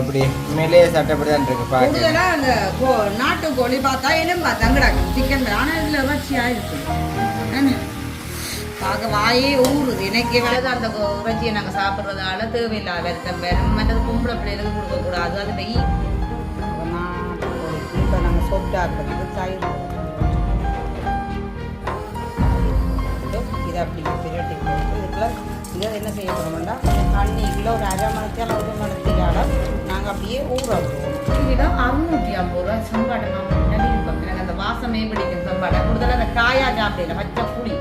அப்படி மேலேயே சட்டப்படி தான் இருக்கு கூடுதலாக அந்த கோ நாட்டு கோழி பார்த்தா இனம் பார்த்தா சிக்கன் ஆனால் இதில் வச்சியாக இருக்கும் என்ன? பார்க்க வாயே ஊறுது. எனக்கு வேலை அந்த இறைச்சியை நாங்கள் சாப்பிட்றதால தேவையில்லாத வருத்தம் வேறு மற்றது பொம்பளை பிள்ளைகளுக்கு கொடுக்கக்கூடாது. அது வெயி. இப்போ நாங்கள் சொட்டு ஆக்கிறதுக்கு தயிர். இதை அப்படி இதை என்ன செய்ய போகிறோம்னா தண்ணிக்குள்ள ஒரு அரை மணித்தால் ஒரு மணித்தால நாங்கள் அப்படியே ஊற விடுவோம் இதுதான் அறுநூற்றி ஐம்பது ரூபா சம்பாடை நான் இருப்பேன் எனக்கு அந்த வாசமே பிடிக்கும் சம்பாடை கூடுதலாக அந்த காயா சாப்பிடல பச்சை புளி.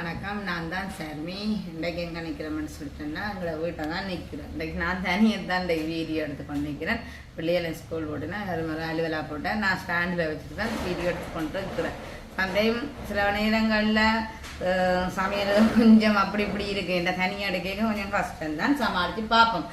வணக்கம். நான் தான் சர்மி. இன்றைக்கு எங்கே நிற்கிறோம்னு சொல்லிட்டேன்னா எங்களை வீட்டை தான் நிற்கிறேன் இன்றைக்கு நான் தனியாக தான் இந்த வீடியோ எடுத்து கொண்டு நிற்கிறேன் பிள்ளைகளை ஸ்கூல் போட்டுனா அது மாதிரி அலுவலாக போட்டேன் நான் ஸ்டாண்டில் வச்சுட்டு தான் வீடியோ எடுத்து கொண்டு இருக்கிறேன் சந்தையும் சில நேரங்களில் சமையல் கொஞ்சம் அப்படி இப்படி இருக்குது இந்த தனியாக எடுக்க கொஞ்சம் கஷ்டம் தான். சமாளித்து பார்ப்போம்.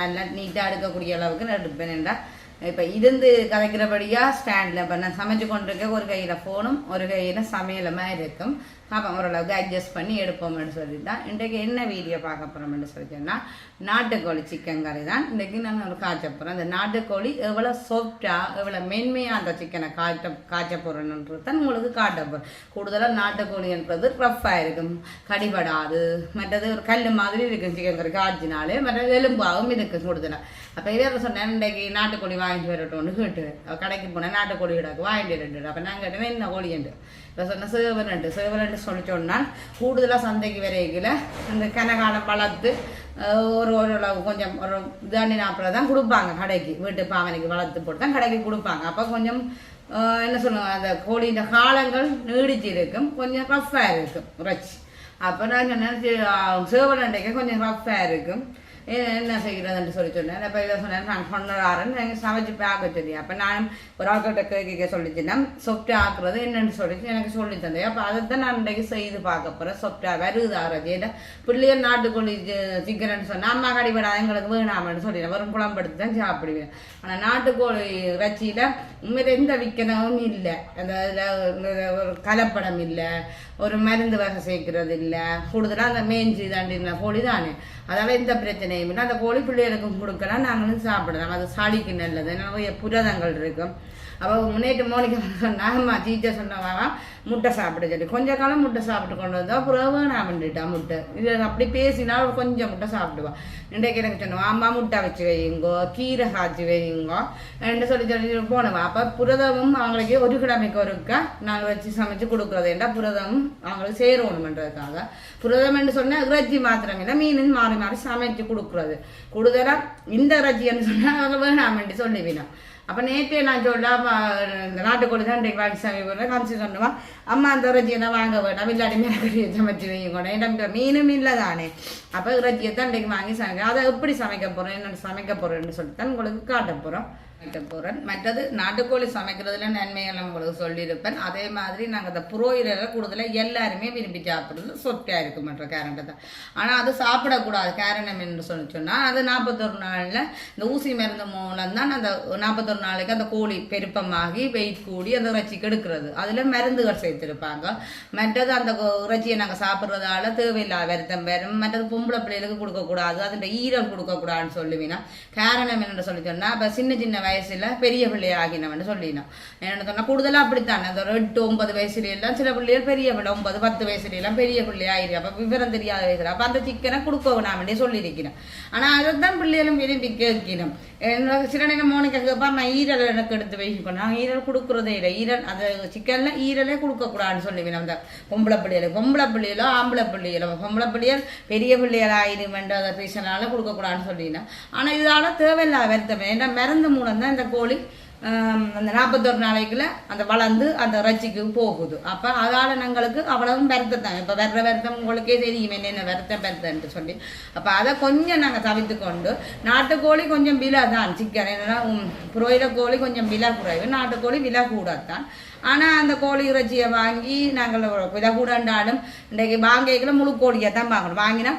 நல்லா நீட்டாக எடுக்கக்கூடிய அளவுக்கு நான் எடுப்பேன் என்றால் இப்போ இருந்து கதைக்கிறபடியாக ஸ்டாண்டில் இப்போ நான் சமைச்சு கொண்டிருக்க ஒரு கையில் ஃபோனும் ஒரு கையில் சமையலுமா இருக்கும். அப்போ ஓரளவுக்கு அட்ஜஸ்ட் பண்ணி எடுப்போம்னு சொல்லி தான் இன்றைக்கு என்ன வீடியோ பார்க்க போகிறோம்னு சொன்னால் நாட்டுக்கோழி சிக்கன் கறி தான். இன்றைக்கி நான் ஒரு காய்ச்ச போகிறேன் அந்த நாட்டுக்கோழி எவ்வளோ சாஃப்டாக எவ்வளோ மென்மையாக அந்த சிக்கனை காய்ச்ச காய்ச்ச போகிறேன்ன்றது தான் உங்களுக்கு காட்ட போகிறேன் கூடுதலாக நாட்டுக்கோழின்றது ரஃப்பாக இருக்கும். கடிபடாது. மற்றது ஒரு கல் மாதிரி இருக்கும் சிக்கன் கறி காய்ச்சினாலே. மற்றது எலும்பாகவும் இருக்கும் கூடுதலாக அப்போ இதே சொன்னேன் இன்றைக்கு நாட்டுக்கோழி வாங்கிட்டு வரட்டும்னு கேட்டு. கடைக்கு போனேன் நாட்டுக்கோழி கிடக்கு வாங்கிட்டு வரட்டு அப்போ நான் கேட்டேன் என்ன கோழிண்டு இப்போ சொன்னேன் சேவரண்டு சேவரண்டு சொல்லிச்சோன்னா கூடுதலாக சந்தைக்கு வரைக்கில் அந்த கனகாலம் வளர்த்து ஒரு ஓரளவு கொஞ்சம் ஒரு தண்ணி நாப்பில் தான் கொடுப்பாங்க கடைக்கு. வீட்டு பாவனைக்கு வளர்த்து போட்டு தான் கடைக்கு கொடுப்பாங்க. அப்போ கொஞ்சம் என்ன சொல்லுவாங்க அந்த கோழியின் காலங்கள் நீடிச்சு இருக்கும். கொஞ்சம் ரஃப்பாக இருக்கும். உரைச்சி அப்போ நான் சொன்னேன் சேவலண்டைக்கு கொஞ்சம் ரஃப்பாக இருக்கும். என்ன செய்கிறதுன்னு சொல்லி சொன்னேன் அப்போ இதை சொன்னேன் நான் கொண்டாடுறேன் நீங்கள் சமைச்சு பார்க்க சொல்லி அப்போ நான் ஒரு ஆள்கிட்ட கேட்க சொல்லிச்சுன்னா சொப்டா ஆக்குறது என்னன்னு சொல்லி எனக்கு சொல்லி தந்தேன் அப்போ அதை தான் நான் இன்றைக்கு செய்து பார்க்க போகிறேன் சொப்டா வருது ஆரோக்கியம் பிள்ளைகள் நாட்டுக்கோழி சிக்கன் சொன்னால் அம்மா கடிபடாத எங்களுக்கு வேணாமன்னு சொல்லி வெறும் குழம்பெடுத்து தான் சாப்பிடுவேன் ஆனால் நாட்டுக்கோழி வச்சியில் உண்மையில எந்த விற்கனவும் இல்லை அந்த இதில் ஒரு கலப்படம் இல்லை ஒரு மருந்து வகை சேர்க்கறது இல்லை கூடுதலாக அந்த மேஞ்சி தாண்டின கோழி தானே. அதாவது எந்த பிரச்சனையும் இல்லை. அந்த கோழி பிள்ளைகளுக்கும் கொடுக்கலாம். நாங்களும் சாப்பிடலாம். அது சளிக்கு நல்லது. நிறைய புரதங்கள் இருக்கும். அப்போ முன்னேற்று மோனிக்கு சொன்னா அம்மா டீச்சர் சொன்னவா முட்டை சாப்பிட சொல்லி. கொஞ்ச காலம் முட்டை சாப்பிட்டு கொண்டு வந்தா அப்புறம் வேணாம் பண்ணிட்டா முட்டை. இது அப்படி பேசினா கொஞ்சம் முட்டை சாப்பிடுவான் இன்றைக்கு எனக்கு சொன்னவா அம்மா முட்டை வச்சு வையுங்கோ கீரை காய்ச்சி வையுங்கோ என்று சொல்லி சொல்லி போனவா. அப்போ புரதமும் அவங்களுக்கு ஒரு கிழமைக்கு ஒருக்கா நாங்கள் வச்சு சமைச்சு கொடுக்குறது ஏண்டா புரதமும் அவங்களுக்கு சேரணுமன்றதுக்காக. புரதம் என்று சொன்னால் இறைச்சி மாத்திரம் இல்லை மீன் மாறி மாறி சமைச்சு கொடுக்குறது. கூடுதலாக இந்த இறைச்சின்னு சொன்னால் அவங்க வேண்டி சொல்லிவினோம் அப்போ நேற்றே நான் சொல்லாம இந்த நாட்டுக்கோழி தான் இன்றைக்கு வாங்கி சமைப்பேன் காமிச்சு சொன்னவா அம்மா அந்த இறைச்சியை தான் வாங்க வேண்டாம். இல்லாட்டி மிளகடியை சமைச்சு வைங்க எனக்கு மீனும் இல்லை தானே அப்போ இறைச்சியை தான் இன்றைக்கு வாங்கி சமைக்க அதை எப்படி சமைக்க போகிறேன் என்ன சமைக்க போகிறேன்னு சொல்லிட்டு தான் உங்களுக்கு காட்ட போகிறோம் போகிறேன் மற்றது நாட்டுக்கோழி சமைக்கிறதுல நன்மைகள் உங்களுக்கு சொல்லியிருப்பேன். அதே மாதிரி நாங்கள் அந்த புரோயிலரை கூடுதலாக எல்லாருமே விரும்பி சாப்பிட்றது சொத்தையாக இருக்கும் மற்ற கேரண்டை தான். ஆனால் அது சாப்பிடக்கூடாது. காரணம் என்று சொல்லி சொன்னால் அது நாற்பத்தொரு நாளில் இந்த ஊசி மருந்து மூலம் தான் அந்த நாற்பத்தொரு நாளைக்கு அந்த கோழி பெருப்பமாகி வெயிட் கூடி அந்த இறைச்சி எடுக்கிறது அதில் மருந்துகள் சேர்த்துருப்பாங்க. மற்றது அந்த இறைச்சியை நாங்கள் சாப்பிட்றதால தேவையில்லாத வருத்தம் வரும். மற்றது பொம்பளை பிள்ளைகளுக்கு கொடுக்கக்கூடாது. அதில் ஈரல் கொடுக்கக்கூடாதுன்னு சொல்லுவீங்கன்னா காரணம் என்னென்னு சொல்லி சொன்னால் இப்போ சின்ன சின்ன வயசுல பெரிய பிள்ளை ஆகினவன் சொல்லினோம் என்ன சொன்னால் கூடுதலாக அப்படித்தான்? அந்த ஒரு எட்டு ஒன்பது வயசுல எல்லாம் சில பிள்ளைகள் பெரிய பிள்ளை ஒன்பது பத்து வயசுல எல்லாம் பெரிய பிள்ளை ஆயிரு அப்போ விவரம் தெரியாத வயசுல. அப்போ அந்த சிக்கனை கொடுக்க வேணாமண்டே சொல்லியிருக்கிறேன். ஆனால் அதை தான் பிள்ளைகளும் விரும்பி கேட்கணும் என்ன சில நேரம் மோனிக்க கேட்பா நான் ஈரல் எனக்கு எடுத்து வைக்கணும். நான் ஈரல் கொடுக்குறதே இல்லை. ஈரல் அந்த சிக்கனில் ஈரலே கொடுக்கக்கூடாதுன்னு சொல்லுவேன் அந்த பொம்பளை பிள்ளைகள் பொம்பளை பிள்ளைகளோ ஆம்பளை பிள்ளைகளோ பொம்பளை பிள்ளைகள் பெரிய பிள்ளைகள் ஆயிடுமென்ற ரீசனால கொடுக்கக்கூடாதுன்னு சொல்லினேன் ஆனால் இதால் தேவையில்லாத வருத்தம். ஏன்னா மருந்து மூலம் தான் இந்த கோழி அந்த நாற்பத்தொரு நாளைக்குள்ள அந்த வளர்ந்து அந்த இறைச்சிக்கு போகுது. அப்போ அதால் எங்களுக்கு அவ்வளவும் வருத்தம் இப்போ வர்ற வருத்தம் உங்களுக்கே தெரியும் என்னென்ன வருத்தம் வருத்தம்னு சொல்லி. அப்போ அதை கொஞ்சம் நாங்கள் தவிர்த்து கொண்டு நாட்டுக்கோழி கொஞ்சம் விலை தான். சிக்கன் என்னன்னா புரோயிலர் கோழி கொஞ்சம் விலை குறைவு. நாட்டுக்கோழி விலை கூடத்தான். ஆனால் அந்த கோழி இறைச்சியை வாங்கி நாங்கள் விலை கூடண்டாலும் இன்றைக்கு வாங்கிக்கல முழு கோழியை தான் வாங்கணும். வாங்கினா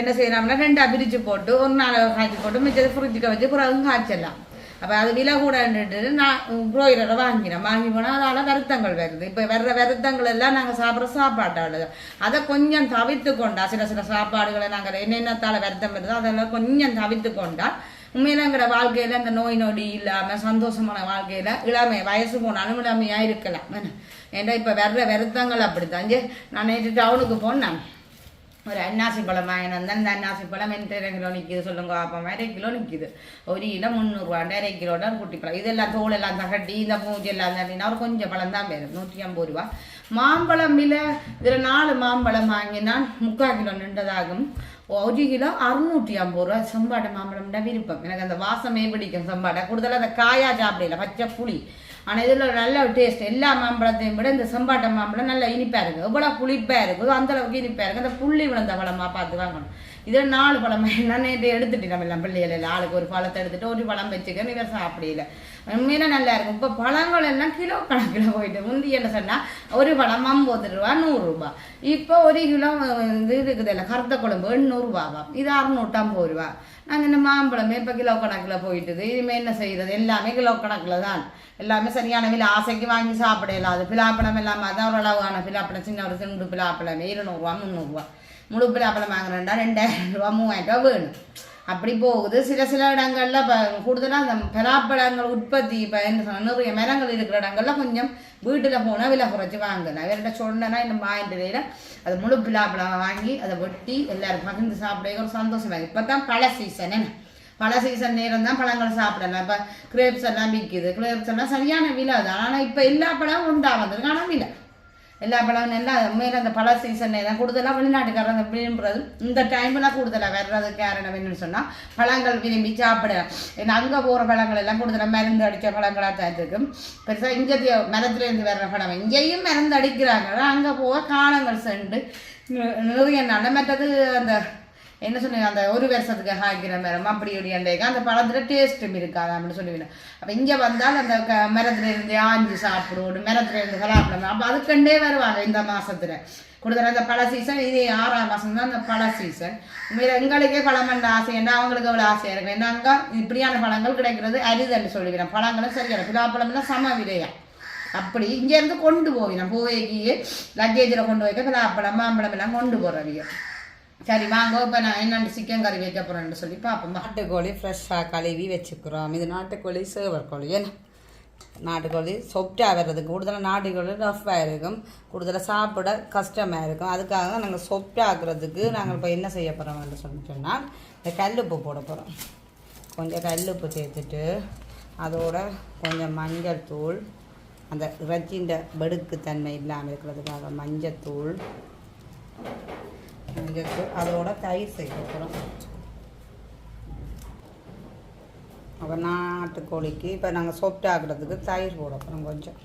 என்ன செய்யலாம்னா ரெண்டாக பிரித்து போட்டு ஒரு நாள் காய்ச்சி போட்டு மிச்சத்தை ஃப்ரிட்ஜுக்கு வச்சு பிறகு காய்ச்சலாம் அப்போ அது விலை கூடன்னுட்டு நான் ப்ரோயிலரை வாங்கினேன் வாங்கி போனால் அதால் வருத்தங்கள் வருது இப்போ வர்ற வருத்தங்கள் எல்லாம் நாங்கள் சாப்பிட்ற சாப்பாட்டால் அதை கொஞ்சம் தவிர்த்து கொண்டா சில சில சாப்பாடுகளை நாங்கள் என்னென்னத்தால் வருத்தம் வருதோ அதெல்லாம் கொஞ்சம் தவிர்த்து கொண்டா உண்மையில எங்களோட இந்த நோய் நொடி இல்லாமல் சந்தோஷமான வாழ்க்கையில் இளமை வயசு போனாலும் இளமையாக இருக்கலாம் ஏன்னா இப்போ வர்ற வருத்தங்கள் அப்படித்தான் நான் நேற்று டவுனுக்கு போனேன் ஒரு அன்னாசி பழம் வாங்கினு வந்தேன் இந்த அன்னாசி பழம் என்கிட்ட அரை கிலோ நிற்கிது சொல்லுங்க அப்போ அரை கிலோ நிற்கிது ஒரு கிலோ முந்நூறுரூவாண்டு அரை கிலோட குட்டி பழம் இதெல்லாம் தோல் எல்லாம் தகட்டி இந்த பூஜை எல்லாம் தட்டினா ஒரு கொஞ்சம் பழம் தான் வேணும் நூற்றி ஐம்பது ரூபா மாம்பழம் விலை இதில் நாலு மாம்பழம் வாங்கினா முக்கால் கிலோ நின்றதாகும் ஒரு கிலோ அறுநூற்றி ஐம்பது ரூபா செம்பாட்டை மாம்பழம்டா விருப்பம் எனக்கு அந்த வாசமே பிடிக்கும் செம்பாட்டை கூடுதலாக அந்த காயா சாப்பிடல பச்சை புளி ஆனால் இதில் நல்ல டேஸ்ட் எல்லா மாம்பழத்தையும் விட இந்த செம்பாட்டை மாம்பழம் நல்லா இனிப்பாக இருக்குது எவ்வளோ புளிப்பாக இருக்குதோ அந்த அளவுக்கு இனிப்பாக இருக்குது அந்த புள்ளி விழுந்த பழமாக பார்த்து வாங்கணும். இதில் நாலு பழம் என்னென்ன எடுத்துட்டு நம்ம எல்லாம் பிள்ளைகள் ஆளுக்கு ஒரு பழத்தை எடுத்துட்டு ஒரு பழம் வச்சுக்க இவர் சாப்பிடல உண்மையில நல்லா இருக்கும் இப்போ பழங்கள் எல்லாம் கிலோ கணக்கில் போயிட்டு முந்தி என்ன சொன்னால் ஒரு பழம் ஐம்பது ரூபா நூறுரூபா இப்போ ஒரு கிலோ இது இருக்குது இல்லை கருத்த குழம்பு எண்ணூறுபாவா இது அறுநூற்றம்பது ரூபா. நாங்கள் இந்த மாம்பழமே இப்போ கிலோ கணக்கில் போயிட்டுது. இனிமேல் என்ன செய்கிறது எல்லாமே கிலோ கணக்கில் தான். எல்லாமே சரியான விலை. ஆசைக்கு வாங்கி சாப்பிடலாம். அது பிலாப்பழம் இல்லாமல் அதான் ஒரு பிலாப்பழம் சின்ன ஒரு சிண்டு பிலாப்பழமே இருநூறுவா முந்நூறுரூவா முழு பிலாப்பழம் வாங்குறேன்டா ரெண்டாயிரம் ரூபா மூவாயிரம் ரூபா வேணும். அப்படி போகுது. சில சில இடங்கள்ல இப்போ கூடுதலாக அந்த பலாப்பழங்கள் உற்பத்தி இப்போ என்ன நிறைய மரங்கள் இருக்கிற இடங்கள்ல கொஞ்சம் வீட்டில் போனால் விலை குறைச்சி வாங்கலாம் அவர்கிட்ட சொன்னேன்னா இந்த வாங்கிட்டு அது முழு பிலாப்பழம் வாங்கி அதை வெட்டி எல்லாரும் பகிர்ந்து சாப்பிட ஒரு சந்தோஷமாக இப்போ தான் பழ சீசன் என்ன? பல சீசன் நேரம் தான் பழங்கள் சாப்பிடலாம். இப்போ கிரேப்ஸ் எல்லாம் விற்கிது கிரேப்ஸ் எல்லாம் சரியான விலை அது ஆனால் இப்போ எல்லா பழமும் உண்டாக வந்திருக்கு ஆனால் விலை எல்லா பழமும் எல்லாம் உண்மையில் அந்த பழ சீசன் தான் கூடுதலாக அந்த விரும்புறது. இந்த டைம்லாம் கூடுதலாக வர்றது காரணம் என்னன்னு சொன்னால் பழங்கள் விரும்பி சாப்பிட. ஏன்னா அங்கே போகிற பழங்கள் எல்லாம் கூடுதலாக மருந்து அடித்த பழங்களாக தான் இருக்கும் பெருசாக இங்கே மரத்துலேருந்து வர்ற பழம். இங்கேயும் மருந்து அடிக்கிறாங்க. அங்கே போக காலங்கள் சென்று. நிறைய நல்ல மற்றது அந்த என்ன சொன்னீங்க? அந்த ஒரு வருஷத்துக்கு ஹாய்க்கிற மரம் அப்படி இப்படி அண்டைக்கு அந்த பழத்தில் டேஸ்ட்டும் இருக்காது அப்படின்னு சொல்லுவீங்க. அப்போ இங்கே வந்தால் அந்த க மரத்துல இருந்து ஆஞ்சு சாப்பிடுவோம் மரத்துல இருந்து கலாப்பழம். அப்போ அதுக்கண்டே வருவாங்க இந்த மாசத்துல. கொடுத்துற அந்த பழ சீசன் இது ஆறாம் மாதம் தான் அந்த பழ சீசன் உண்மையில எங்களுக்கே பழம் பண்ண ஆசை என்ன? அவங்களுக்கு அவ்வளோ ஆசையாக இருக்கும் ஏன்னா அங்கே? இப்படியான பழங்கள் கிடைக்கிறது அரிதல் சொல்லிக்கிறேன் பழங்களும் சரியான பிலாப்பழம்னா சம விலையா அப்படி இங்கேருந்து கொண்டு போவினோம் பூவைக்கு லக்கேஜில் கொண்டு வைக்க பிலாப்பழம் மாம்பழம் எல்லாம் கொண்டு போகிறவிய சரி வாங்க இப்போ நான் என்னென்னு சிக்கன் கறி வைக்க போகிறேன்னு சொல்லி பார்ப்போம் நாட்டுக்கோழி ஃப்ரெஷ்ஷாக கழுவி வச்சுக்கிறோம். இது நாட்டுக்கோழி சேவர் கோழி ஏன்னா நாட்டுக்கோழி சொப்டாக வர்றதுக்கு கூடுதலாக நாட்டுக்கோழி ரஃப்பாக இருக்கும். கூடுதலாக சாப்பிட கஷ்டமாக இருக்கும். அதுக்காக நாங்கள் சொப்டாக்குறதுக்கு நாங்கள் இப்போ என்ன செய்ய போகிறோம் என்று சொன்னால் இந்த கல்லுப்பு போட போகிறோம் கொஞ்சம் கல்லுப்பு சேர்த்துட்டு அதோட கொஞ்சம் மஞ்சள் தூள் அந்த இறைச்சின்ற வெடுக்குத்தன்மை இல்லாமல் இருக்கிறதுக்காக மஞ்சத்தூள் மஞ்சத்தூள் அதோட தயிர் சேர்க்க போகிறோம் அப்போ நாட்டுக்கோழிக்கு இப்போ நாங்கள் சொப்ட் ஆகிறதுக்கு தயிர் போட போகிறோம் கொஞ்சம்.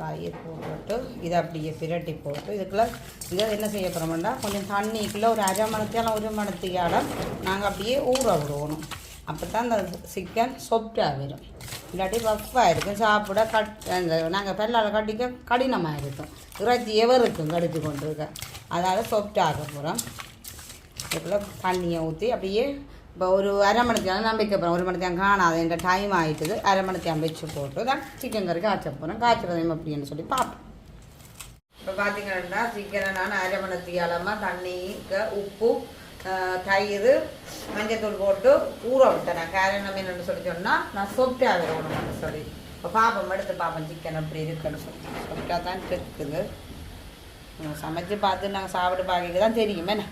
தயிர் போட்டு இதை அப்படியே பிரட்டி போட்டு இதுக்குள்ள இதை என்ன செய்ய போகிறோம்னா கொஞ்சம் தண்ணிக்குள்ளே ஒரு அரை ஒரு மணத்தியாலும் நாங்கள் அப்படியே ஊற விடுவோம் அப்போ தான் அந்த சிக்கன் சொப்டாக வரும். இல்லாட்டி ரஃப்பாக இருக்கும் சாப்பிட கட் அந்த நாங்கள் பெல்லால் கட்டிக்க கடினமாக இருக்கும் இறைச்சி எவருக்கும் கடித்து கொண்டு இருக்க அதனால் சொப்டாக போகிறோம் இதுக்குள்ள தண்ணியை ஊற்றி அப்படியே இப்போ ஒரு அரை மணித்தியாலும் நான் வைக்க போகிறேன் ஒரு மணித்தியாலம் காணாது எங்கள் டைம் ஆகிட்டுது அரை மணித்தியாலம் வச்சு போட்டு தான் சிக்கன் கறி காய்ச்ச போகிறோம் காய்ச்சறதையும் அப்படின்னு சொல்லி பார்ப்போம் இப்போ பார்த்தீங்கன்னா சிக்கனை நான் அரை மணித்தியாலமாக தண்ணிக்கு உப்பு தயிர் மஞ்சத்தூள் போட்டு ஊற விட்டேன். காரணம் என்னென்னு சொல்லி சொன்னால் நான் சொப்டாக விடணும்னு சொல்லி. இப்போ பாப்பம் எடுத்து பாப்பம் சிக்கன் அப்படி இருக்குன்னு சொல்லி. சொப்டா தான் இருக்குது சமைச்சு பார்த்து நாங்கள் சாப்பிட்டு பார்க்க தான் தெரியுமே. என்ன?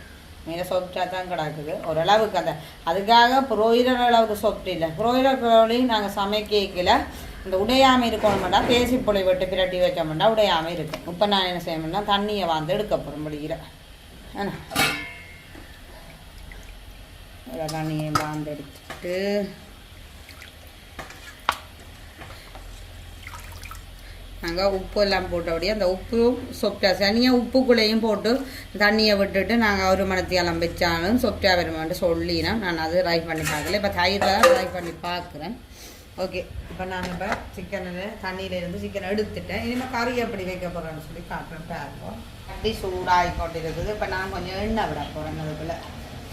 மீனை சொப்டா தான் கிடக்குது. ஓரளவுக்கு அந்த அதுக்காக புரோயிலர் அளவுக்கு சொப்ட் இல்லை. புரோயிலர் கோழி நாங்கள் சமைக்கல. இந்த உடையாமல் இருக்கணும்னா பேசி புளி வெட்டு பிரட்டி வச்சோம்னா உடையாமல் இருக்கும் இப்போ நான் என்ன செய்யணும்னா தண்ணியை வாழ்ந்து எடுக்க போகிறோம் முடிகிற என்ன தண்ணியை வாந்து எடுத்துட்டு. நாங்கள் உப்பு எல்லாம் போட்டபடியே அந்த உப்பும் சொப்டா சனியாக உப்புக்குள்ளேயும் போட்டு தண்ணியை விட்டுட்டு நாங்கள் ஒரு மணத்தியாலம் வச்சாலும் சொப்டா வருமான்ட்டு சொல்லினா நான் அது ட்ரை பண்ணி பார்க்கல. இப்போ தயிரில் தான் ட்ரை பண்ணி பார்க்குறேன். ஓகே. இப்போ நான் இப்போ சிக்கனில் தண்ணியிலேருந்து சிக்கனை எடுத்துட்டேன். இனிமேல் கறி எப்படி வைக்க போகிறேன்னு சொல்லி காட்டுறேன் பாருங்க. அப்படி சூடாகி கொண்டு இருக்குது இப்போ நான் கொஞ்சம் எண்ணெய் விட போகிறேன் அதுக்குள்ளே.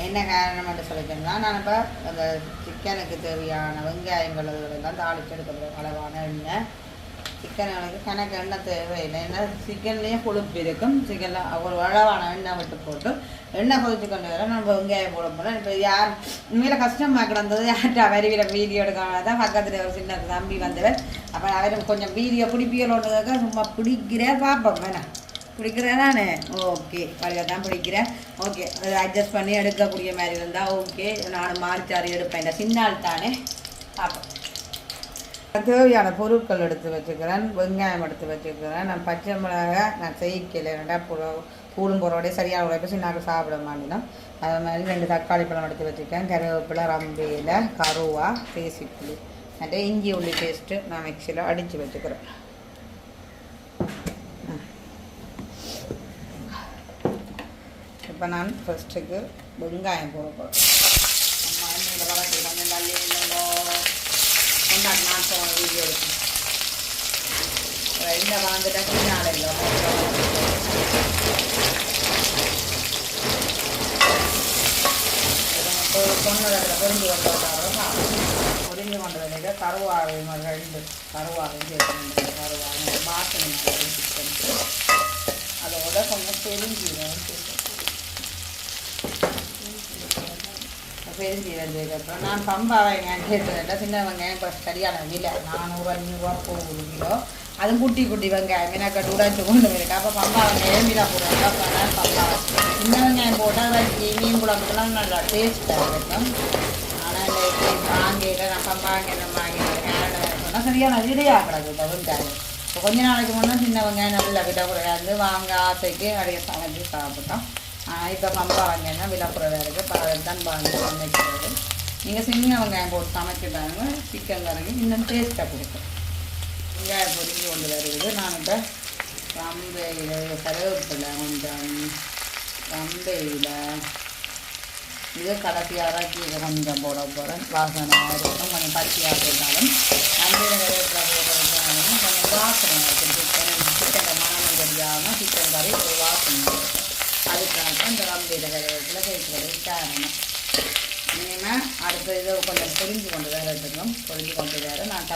என்ன காரணம்னு சொல்லிட்டோம்னா நான் இப்போ அந்த சிக்கனுக்கு தேவையான வெங்காயங்கள் தான் தாளிச்சு எடுக்கிற அளவான எண்ணெய். சிக்கனுக்கு கணக்கு எண்ணெய் தேவையில்லை. ஏன்னா சிக்கன்லேயும் கொழுப்பு இருக்கும். சிக்கனில் ஒரு அளவான எண்ணெய் விட்டு போட்டு எண்ணெய் கொதித்து கொண்டு வர நம்ம வெங்காயம் போட போகிறோம் இப்போ யார் உண்மையில் கஷ்டமாக கிடந்தது யார்கிட்ட வரிவிட வீடியோ எடுக்காம தான் பக்கத்தில் ஒரு சின்ன தம்பி வந்தவர். அப்போ அவரும் கொஞ்சம் வீடியோ பிடிப்பியலோன்றதுக்காக சும்மா பிடிக்கிறேன் பார்ப்போம். வேணாம் பிடிக்கிறேன் நான் ஓகே வழியாக தான் பிடிக்கிறேன். ஓகே அதை அட்ஜஸ்ட் பண்ணி எடுக்கக்கூடிய மாதிரி இருந்தால் ஓகே நான் மாறிச்சாரி எடுப்பேன். இந்த சின்னால் தானே? பார்ப்பேன் தேவையான பொருட்கள் எடுத்து வச்சுக்கிறேன். வெங்காயம் எடுத்து வச்சுக்கிறேன். நான் பச்சை மிளகாய் நான் செய்யல ரெண்டா புழு பூடும் போகிறோடய சரியான உழைப்பு சின்னாக்கு சாப்பிட மாட்டேன் அது மாதிரி ரெண்டு தக்காளி பழம் எடுத்து வச்சுருக்கேன் கருவேப்பிலை ரம்பையில் கருவா பேசிப்புளி. மற்ற இஞ்சி உள்ளி பேஸ்ட்டு நான் மிக்சியில் அடித்து வச்சுக்கிறேன். இப்போ நான் ஃபஸ்ட்டுக்கு வெங்காயம் போட போகிறேன் நம்ம இந்த வளர்த்து கொஞ்சம் தள்ளி நின்னோ நான் போன வீடியோ எடுத்து இந்த வாழ்ந்துட்டா பின்னால இல்லை பொண்ணுல பொறிஞ்சு கொண்டு வந்தாரோ பொறிஞ்சு கொண்டு வந்தீங்க கருவாவை ரெண்டு மாற்றணும் அதோட கொஞ்சம் பெருஞ்சீரகம் சேர்த்து பெருஞ்சீரகம் சேர்க்கப்புறம் நான் பம்பா வெங்காயம் சேர்த்துக்கிட்டேன் சின்ன வெங்காயம் இப்போ சரியான விலை நானூறு அஞ்சூறுரூவா போகுது கிலோ. அதுவும் குட்டி குட்டி வெங்காயம். மீனாக்கட்டு உடைச்சு கொண்டு போயிருக்கா அப்போ பம்பா வெங்காயம் மீனா போடுறாங்க அப்போ நான் பம்பா சின்ன வெங்காயம் போட்டால் வச்சு மீன் குழம்புக்கெல்லாம் நல்லா டேஸ்ட்டாக இருக்கும். ஆனால் இந்த வாங்கியில் நான் பம்பா வெங்காயம் சரியான விதையாக கிடக்கு வெங்காயம் இப்போ கொஞ்ச நாளைக்கு முன்னே சின்ன வெங்காயம் நல்லா விட கூடாது வாங்க ஆசைக்கு அப்படியே சமைச்சு சாப்பிட்டோம். இப்போ பம்பா வாங்கினா விழாப்புறம் குறைவாக இருக்குது இப்போ தான் பாருங்க சமைக்கிறது. நீங்கள் சின்ன வெங்காயம் போட்டு சமைச்சு பாருங்க. சிக்கன் கறங்கி இன்னும் டேஸ்ட்டாக கொடுக்கும். வெங்காயம் பொறிஞ்சு கொண்டு வருது நான் இப்போ ரம்பையில் கருவேப்பிலை கொஞ்சம் ரம்பையில் இது கடைசியாக இறக்கி இதை கொஞ்சம் போட போகிறேன் வாசனை இருக்கும். கொஞ்சம் பச்சையாக போட்டாலும் ரம்பையில் கருவேப்பிலை போடுறதுனாலும் கொஞ்சம் வாசனை இருக்கும். சிக்கன் சிக்கன் மனம் தெரியாமல் சிக்கன் கறி ஒரு வாசனை இருக்கும். அதுக்காக தான் இந்த ரம்பையில் கருவேப்பிலை சேர்க்கிறது காரணம் இனிமேல் அடுத்த இதை கொஞ்சம் பொரிஞ்சு கொண்டு வேற எடுத்துக்கணும். பொரிஞ்சு கொண்டு வேற நான் த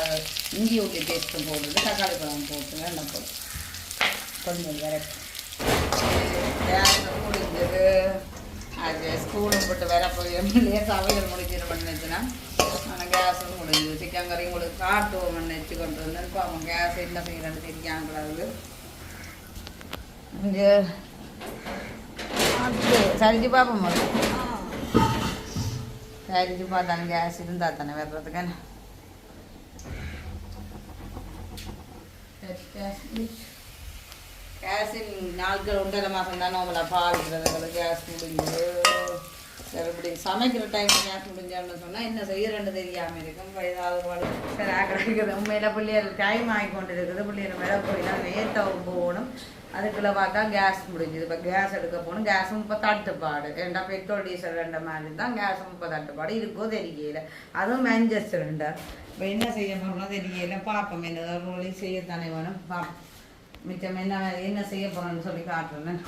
இஞ்சி ஊட்டி பேஸ்ட்டும் போட்டுட்டு தக்காளி பழம் போட்டு வேண்டாம் போட்டு கொஞ்சம் வேற முடிஞ்சது அது ஸ்கூலும் போட்டு வேற போய் இல்லையே சமையல் முடிச்சிடும் நினச்சுன்னா ஆனால் கேஸும் முடிஞ்சது. சிக்கன் கறி உங்களுக்கு காட்டுவோம் நினச்சி கொண்டு வந்து இப்போ அவன் கேஸ் என்ன செய்யறான்னு தெரியாங்களாது இங்கே சரிஞ்சு பார்ப்போம் முதல்ல சரிஞ்சு பார்த்தாலும் கேஸ் இருந்தால் தானே வர்றதுக்கு கேஸின் நாட்கள் ஒன்றரை மாதம் தான் நம்மளை பாவிக்கிறது கேஸ் முடிஞ்சு சரி சமைக்கிற டைம் கேஸ் முடிஞ்சான்னு சொன்னால் என்ன செய்யறேன்னு தெரியாமல் இருக்கும் இப்ப ஏதாவது ஒரு சரி கிடைக்குது உண்மையில பிள்ளைகள் டைம் ஆகி கொண்டு இருக்குது பிள்ளைகள் மேலே போய் தான் ஏற்றவும் போகணும் அதுக்குள்ள பார்த்தா கேஸ் முடிஞ்சுது. இப்போ கேஸ் எடுக்க போகணும். கேஸும் இப்போ தட்டுப்பாடு. ஏன்டா பெட்ரோல் டீசல் ரெண்ட மாதிரி தான் கேஸும் இப்போ தட்டுப்பாடு. இருக்கோ தெரியல. அதுவும் மேஞ்சஸ் சிலிண்டர் இப்போ என்ன செய்ய போகிறோம் தெரியல. பார்ப்போம் என்ன ரோலி செய்யத்தானே வேணும். பார்ப்போம் மிச்சம் என்ன என்ன செய்ய போகிறோம்னு சொல்லி காட்டுறேன்.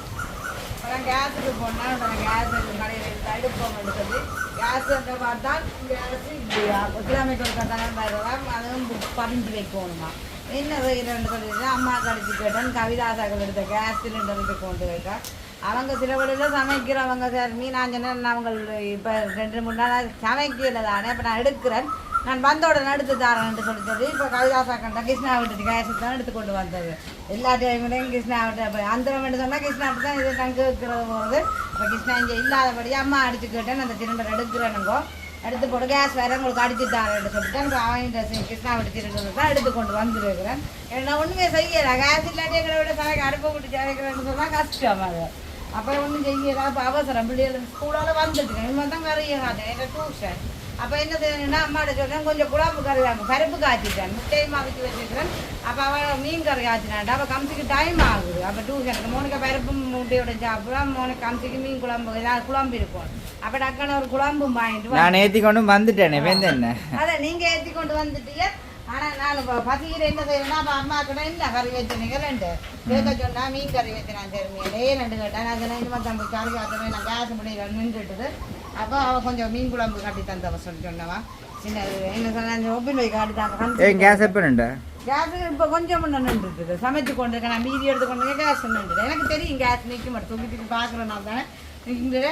அப்புறம் கேஸுக்கு போனால் கேஸ் கடையில் எடுத்து அடுப்போம்னு சொல்லி கேஸ் பார்த்தா கேஸ் கிலோமீட்டர் கட்டாயம் வருவாங்க அதுவும் பதிஞ்சு வைக்கணுமா. என்ன இரண்டு சொல்லிட்டு அம்மா கடிச்சு கேட்டேன் கவிதாசாக்கள் எடுத்த கேஸ் சிலிண்டருக்கு கொண்டு வைக்கா அவங்க சில வழியில் சமைக்கிறவங்க சார் மீனாஞ்சனன் அவங்க இப்போ ரெண்டு மூணு நாள் சமைக்கல தானே இப்போ நான் எடுக்கிறேன் நான் வந்த உடனே எடுத்து தரேன்ட்டு சொல்லி இப்போ கவிதாசா கிருஷ்ணா விட்டு கேஸ் தான் எடுத்து கொண்டு வந்தது எல்லா டைம்லையும் கிருஷ்ணா விட்டு இப்போ அந்த சொன்னால் கிருஷ்ணா விட்டு தான் இது நான் கேட்குறது போகிறது இப்போ கிருஷ்ணா இங்கே இல்லாதபடி அம்மா அடிச்சு கேட்டேன் அந்த சிலிண்டர் எடுக்கிறேனுங்கோ எடுத்து போட்டு கேஸ் வேற உங்களுக்கு அடிச்சு தரேன்னு சொல்லிட்டு அப்புறம் அவன் கிருஷ்ணா விட்டு தான் எடுத்து கொண்டு வந்துருக்கிறேன். ஏன்னா ஒன்றுமே செய்யலை. கேஸ் இல்லாட்டி எங்களை விட தலைக்கு அடுப்பை விட்டு சேர்க்கிறேன்னு சொன்னால் கஷ்டம் அது. அப்புறம் ஒன்றும் செய்யலை. அப்போ அவசரம். பிள்ளைகள் ஸ்கூலால் வந்துட்டு இனிமேல் தான் கறிய காட்டேன் எங்கள் டியூஷன் அப்போ என்ன செய்யணும்னா அம்மாட்ட சொல்றேன் கொஞ்சம் குழம்பு கறி வாங்க பருப்பு காய்ச்சிட்டேன் முட்டையும் அவிச்சு வச்சுக்கிறேன். அப்போ அவள் மீன் கறி காய்ச்சினாட்டா அப்போ கம்சிக்கு டைம் ஆகுது. அப்போ டியூஷனுக்கு மோனிக்கா பருப்பு முட்டையோட சாப்பிடுவா மோனிக்கு கம்சிக்கு மீன் குழம்பு ஏதாவது குழம்பு இருக்கும். அப்போ டக்குன்னு ஒரு குழம்பும் வாங்கிட்டு. நான் ஏற்றி கொண்டு வந்துட்டேனே வெந்த என்ன? அதான் நீங்க ஏத்தி கொண்டு வந்துட்டீங்க. ஆனா நான் பசிக்கிற என்ன செய்யணும்னா அப்ப அம்மா கூட என்ன கறி வச்சுனீங்க ரெண்டு. கேட்க சொன்னா மீன் கறி வச்சு நான் மீன் ரெண்டு கேட்டேன் நான் சொன்னேன் மாதிரி தம்பி கறி ஆத்தமே நான் கேஸ் முடியல நின்றுட்டுது. அப்போ அவள் கொஞ்சம் மீன் குழம்பு கட்டி தந்தவ சொல்லி சொன்னவா. சின்ன என்ன சொன்ன ஒப்பின் போய் காட்டி தாங்க கேஸ் எப்போ கேஸ் இப்போ கொஞ்சம் நின்றுட்டு சமைச்சு கொண்டு இருக்கேன். நான் மீதி எடுத்து கொண்டு கேஸ் நின்றுட்டு எனக்கு தெரியும் கேஸ் நிற்க மாட்டேன். தூக்கி தூக்கி பார்க்குறேன் தானே.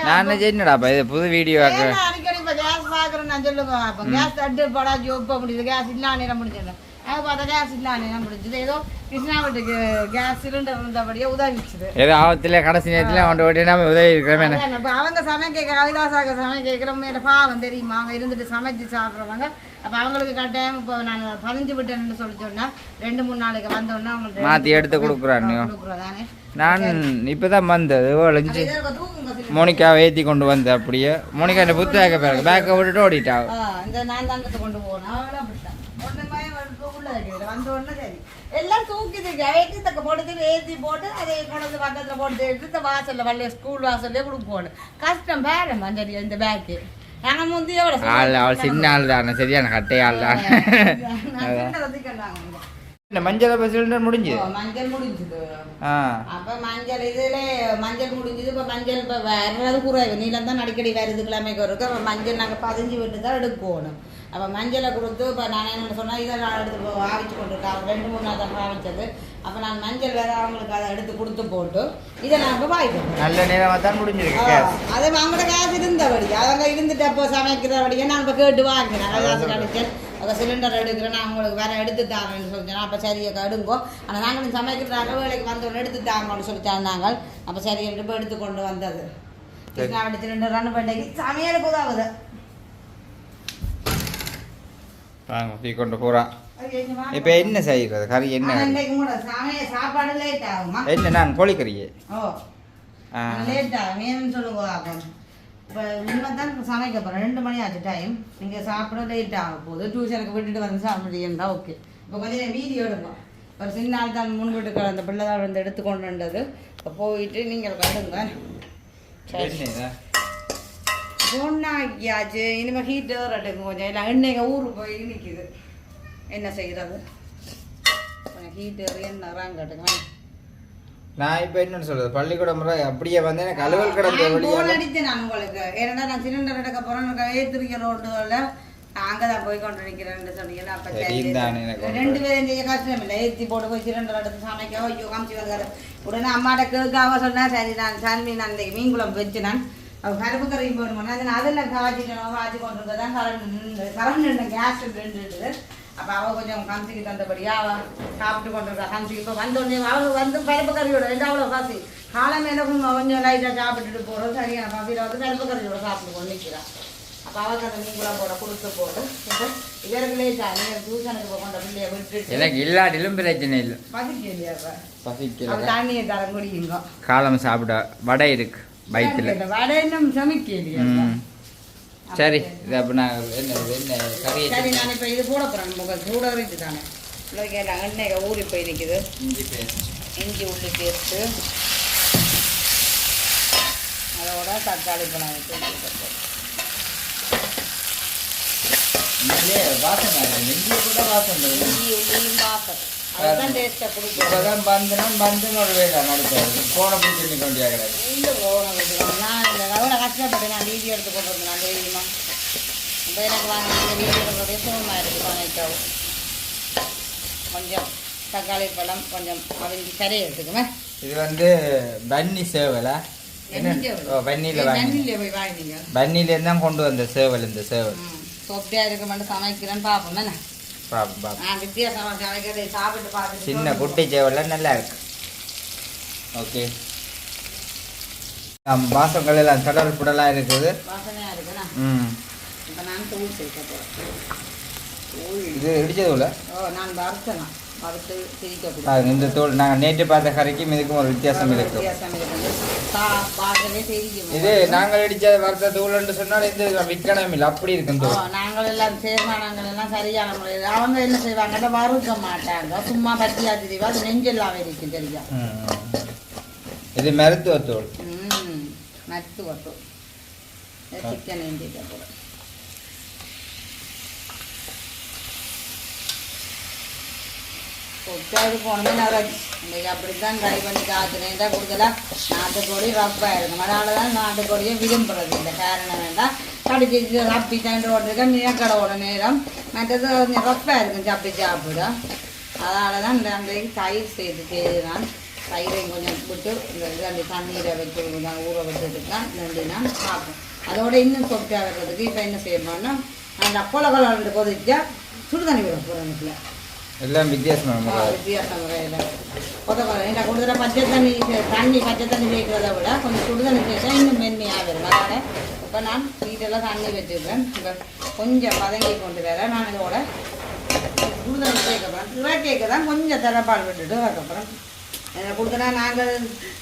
நான் என்னடாப்பா இது புது வீடியோ ஆக்கு. ஏன்னா அடிக்கடி இப்ப gas பாக்குறேன் நான் சொல்லுங்க அப்ப gas தட்டு படாச்சு ஒப்ப முடியுது. gas இல்லா நேரம் முடிஞ்சிடும் அது பார்த்தா gas இல்லா நேரம் முடிஞ்சது ஏதோ கிருஷ்ணா வீட்டுக்கு கேஸ் சிலிண்டர் இருந்தபடியே உதவிச்சுது ஏதோ ஆபத்தில் கடைசி நேரத்தில் அவன் ஓட்டி நம்ம உதவி இருக்கிறமே இப்ப அவங்க சமைக்க கவிதாசாக சமைக்க மேல பாவம் தெரியுமா அவங்க இருந்துட்டு சமைச்சு சாப்பிடுறவங்க அப்ப அவங்களுக்கு கட்டாயம் இப்போ நான் பதிஞ்சு விட்டேன்னு சொல்லி சொன்னா ரெண்டு மூணு நாளைக்கு வந்தோடனே அவங்களுக்கு மாற்றி எடுத்து கொடுக்குறதானே நான் இப்போ தான் வந்தது ஒழிஞ்சு மோனிகாவை ஏற்றி கொண்டு வந்தேன் அப்படியே மோனிகா இந்த புத்தக பிறகு பேக்கை விட்டுட்டு ஓடிட்டா இந்த நான் தங்கத்தை கொண்டு போனேன் வைக்கல வந்த உடனே சரி எல்லாம் தூக்கிது ஏற்றி தக்க போட்டு ஏற்றி போட்டு அதை கொண்டு வந்து பக்கத்துல போட்டு எடுத்து வாசல்ல வள்ளிய ஸ்கூல் வாசல்லே கொடுப்போம் கஷ்டம் பேர மஞ்சள் இந்த பேக்கு நாங்க முந்தைய விட ஆள் அவள் சின்ன ஆள் தானே சரியான கட்டை ஆள் தான் இந்த மஞ்சள் அப்போ சிலிண்டர் முடிஞ்சு மஞ்சள் முடிஞ்சது ஆ அப்ப மஞ்சள் இதுல மஞ்சள் முடிஞ்சது இப்ப மஞ்சள் இப்ப வர்றது குறைவு நீளம் தான் அடிக்கடி வருது கிழமைக்கு இருக்கு அப்ப மஞ்சள் நாங்க பதிஞ்சு விட்டு தான் எடுக்கணும் அப்ப மஞ்சளை கொடுத்து இப்ப நான் என்ன சொன்னா இதை நான் எடுத்து ஆவிச்சு கொண்டுருக்கேன். ரெண்டு மூணு நாள் தான் ஆவிச்சது அப்ப நான் மஞ்சள் வேற அவங்களுக்கு அதை எடுத்து கொடுத்து போட்டு இதை நான் இப்ப வாய்க்கணும் நல்ல நேரமாக தான் முடிஞ்சிருக்கு. அது அவங்களோட காசு இருந்தபடி அவங்க இருந்துட்டு அப்போ சமைக்கிறபடியே நான் இப்போ கேட்டு வாங்கினேன். காசு கிடைச்சேன் அப்போ சிலிண்டர் எடுக்கிறேன். நான் உங்களுக்கு வேற எடுத்து தாரேன்னு சொல்லிச்சேன் அப்போ சரி அக்கா எடுங்கோ. ஆனால் நாங்கள் சமைக்கிறாங்க வேலைக்கு வந்தோடனே எடுத்து தாங்கன்னு சொல்லி தந்தாங்க அப்போ சரி என்று இப்போ எடுத்து கொண்டு வந்தது கிருஷ்ணாவடி சிலிண்டர் ரன் பண்ணி சமையலுக்கு உதவுது. வாங்க தூக்கி கொண்டு போகிறா இப்போ என்ன செய்கிறது கறி என்ன ஆகுமா? என்ன நான் கோழிக்கறியே. ஓ ஆ. லேட் ஆகும் ஏன்னு சொல்லுங்க ஆகும் இப்போ இனிமே தான் சமைக்க போகிறேன் ரெண்டு மணி ஆச்சு டைம் நீங்கள் சாப்பிட லேட் ஆக போகுது. டியூஷனுக்கு விட்டுட்டு வந்து சாப்பிடுறீங்கன்னா ஓகே இப்போ கொஞ்சம் வீடியோ எடுப்போம் ஒரு சின்ன நாள் தான் முன் வீட்டுக்கு அந்த பிள்ளை தான் வந்து எடுத்து கொண்டு வந்தது. இப்போ போயிட்டு நீங்கள் கடுங்க சரி? பொண்ணாக்கியாச்சு இனிமேல் ஹீட் ஏறட்டுங்க கொஞ்சம். இல்லை எண்ணெய்ங்க ஊருக்கு போய் நிற்கிது என்ன செய்கிறது கொஞ்சம் ஹீட் ஏறி என்ன கட்டுங்க. நான் இப்போ என்னன்னு சொல்றது? பள்ளிக்கூடம் முறை அப்படியே வந்து எனக்கு அலுவல் கிடந்த phone அடித்தேன் நான் உங்களுக்கு. ஏன்னா நான் சிலிண்டர் எடுக்க போறேன் ஏத்திருக்க ரோட்டுல அங்கதான் போய் கொண்டு நிக்கிறேன்னு சொன்னீங்கன்னா அப்ப ரெண்டு பேரும் செய்ய கஷ்டம் இல்லை ஏத்தி போட்டு போய் சிலிண்டர் எடுத்து சமைக்க. ஐயோ காமிச்சு வந்தாரு உடனே அம்மாட்ட கேட்காம சொன்னா சரி நான் சாமி நான் இந்த மீன் குழம்பு வச்சு நான் அவ பருப்பு கறி போடணும் அது அதில் காய்ச்சிக்கணும் காய்ச்சி கொண்டு தான் கரண்ட் நின்று கரண்ட் கேஸ் நின்றுடுது அப்போ அவள் கொஞ்சம் கம்சிக்கு தந்தபடியா அவள் சாப்பிட்டு கொண்டு இருக்கா கம்சிக்கு இப்போ வந்தோடனே அவங்க வந்து பருப்பு கறியோட ரெண்டு அவ்வளோ காசு காலமேல கொஞ்சம் லைட்டாக சாப்பிட்டுட்டு போகிறோம் சரியான பசியில் வந்து பருப்பு கறியோட சாப்பிட்டு கொண்டு நிற்கிறான் அப்போ அவளுக்கு அந்த மீன் குழம்போட கொடுத்து போட்டு இப்போ இவருக்கு லேட்டா நீங்கள் டியூஷனுக்கு போக கொண்ட பிள்ளைய விட்டுட்டு எனக்கு இல்லாட்டிலும் பிரச்சனை இல்லை பசிக்கலையா பசிக்கல அவள் தண்ணியை தர குடியுங்க காலம் சாப்பிட வடை இருக்கு வயிற்றுல வடை இன்னும் சமைக்கலையா. சரி இது அப்போ நான் என்ன என்ன கறி சரி நான் இப்போ இது போட போகிறேன் முகம் சூடாக தானே. இன்னைக்கு எல்லாம் எண்ணெய் ஊறி போய் நிற்குது இஞ்சி பேஸ்ட். இஞ்சி உள்ளி பேஸ்ட்டு. அதோட தக்காளி பழம் வாசனை இருக்கு. இஞ்சி கூட வாசனை இருக்கு. இஞ்சி உள்ளியும் வாசம் கொடுக்கும் இப்பதான் பந்துனா பந்துன்னு ஒரு வேலை நடத்தாது போன பிடிச்சி நிற்க முடியாது இந்த போகணும் கொஞ்சம். நான் கஷ்டப்பட்டு வீடியோ எடுத்து கொண்டு வந்தேன் தெரியுமா இப்போ எனக்கு வாங்க வீடியோ எடுக்கிறதே சுகமாக இருக்குது பண்ணிட்டாவும் கொஞ்சம் தக்காளி பழம் கொஞ்சம் கறி எடுத்துக்குமே. இது வந்து பன்னி சேவலா. பன்னியில் தான் கொண்டு வந்த சேவல் இந்த சேவல். சொப்பியா இருக்க மட்டும் சமைக்கிறேன்னு பார்ப்போம் என்ன சின்ன குட்டி சேவல்லாம் நல்லா இருக்கு. ஓகே. வாசங்கள் எல்லாம் கடல் புடலாக இருக்குது. ம். இது இடிச்சதுல? ஓ நான் வறுத்தேனா திரிக்கக்கூடாது இந்த தோல் நாங்கள் நேற்று பார்த்த கறிக்கும் இதுக்கும் ஒரு வித்தியாசம் இருக்கு. தெரியும் இது நாங்கள் இடிச்ச வறுத்த தூள்னு சொன்னால் இந்த விற்கணும் இல்லை. அப்படி இருக்கும் தூள் நாங்கள் எல்லாம் சேர்மானங்கள் எல்லாம் சரியான முறையில். அவங்க என்ன செய்வாங்கன்னா வறுக்க மாட்டாங்க. சும்மா பத்தியா தெரியும் அது நெஞ்செல்லாம் இருக்கும் தெரியும் ம். இது மருத்துவ தூள் ம் மருத்துவட்டும் சிக்கன் வேண்டிட்டு கொட்டாது போனது நான் இன்னைக்கு அப்படித்தான் ட்ரை பண்ணி காத்துனேன் தான் கொடுக்கலாம் நாட்டுக்கோழி ரப்பாக இருக்கும் அதனால தான் நாட்டுக்கோழியை விரும்புறது. இல்லை காரணம் வேண்டாம் கடிச்சு ரப்பி தண்டு ஓட்டிருக்க நிலக்கடவோட நேரம்? மற்றது கொஞ்சம் ரப்பாக இருக்கும் சப்பி சாப்பிட அதனால தான் இந்த அன்றைக்கு தயிர் செய்து செய்துதான் தயிரையும் கொஞ்சம் விட்டு இந்த ரெண்டு தண்ணீரை வச்சு கொஞ்சம் ஊற வச்சுட்டு தான் ரெண்டு நான் பார்ப்போம் அதோட இன்னும் சொப்பியாக வர்றதுக்கு இப்போ என்ன செய்யணும்னா அந்த கொலை கொலை கொதிச்சா சுடுதண்ணி விட போகிறேன் எல்லாம் வித்தியாசமான முறை வித்தியாசம் முறையில் கொதக்கொலை இந்த கூடுதலாக பச்சை தண்ணி சே- தண்ணி பச்சை தண்ணி சேர்க்கிறத விட கொஞ்சம் சுடு தண்ணி சேர்த்தா இன்னும் மென்மையாக வரும் அதனால் இப்போ நான் வீட்டெல்லாம் தண்ணி வச்சுருக்கேன் இப்போ கொஞ்சம் பதங்கி கொண்டு வர நான் இதோட சுடு தண்ணி சேர்க்கப்புறம் இறக்கேக்க தான் கொஞ்சம் தரப்பால் விட்டுட்டு அதுக்கப்புறம் எனக்கு கொடுத்தனா நாங்கள்